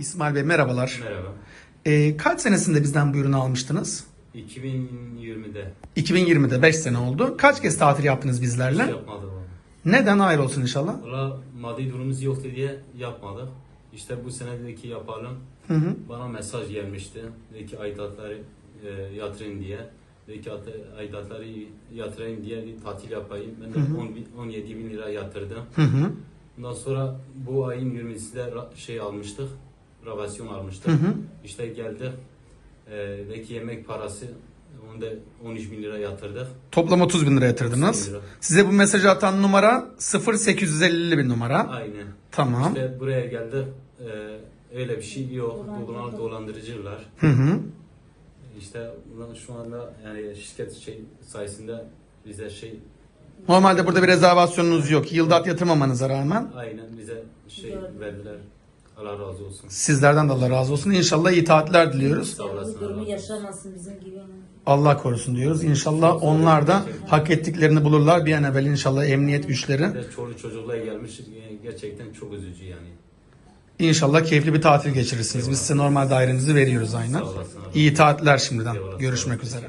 İsmail Bey merhabalar. Merhaba. Ee, kaç senesinde bizden bu ürünü almıştınız? 2020'de 2020'de 5 sene oldu. Kaç kez tatil yaptınız hiç bizlerle? yapmadık onu. Neden hayır olsun inşallah? Valla maddi durumumuz yoktu diye yapmadık. İşte bu sene dedi ki yapalım. Hı hı. Bana mesaj gelmişti. Dedi ki aidatları e, yatırın diye. Dedi ki at- aidatları yatırayım diye bir tatil yapayım. Ben de 10 bin- 17 bin lira yatırdım. Hı hı. Ondan sonra bu ayın 20'sinde ra- şey almıştık. Ravasyon almıştık. Hı hı. İşte geldi. E, dedi ki yemek parası onu da 13 bin lira yatırdık. Toplam 30 bin lira 30 yatırdınız. bin lira. Size bu mesajı atan numara 0850 bir numara. Aynen. Tamam. İşte buraya geldik. Ee, öyle bir şey yok. Dolan, dolandırıcılar. Hı hı. İşte şu anda yani şirket şey sayesinde bize şey Normalde burada bir rezervasyonunuz yok. Yıldat yatırmamanıza rağmen. aynen bize şey verdiler. Allah razı olsun. Sizlerden de Allah razı olsun. İnşallah iyi tatiller diliyoruz. Sağ olasın. Bu durumu Allah razı yaşamasın bizim gibi. Allah korusun diyoruz. İnşallah onlar da hak ettiklerini bulurlar. Bir an evvel inşallah emniyet güçleri. Bir de çoluk çocukla gelmiş gerçekten çok üzücü yani. İnşallah keyifli bir tatil geçirirsiniz. Biz size normal dairenizi veriyoruz aynen. Sağ olasın. İyi tatiller şimdiden. Eyvallah, Görüşmek üzere.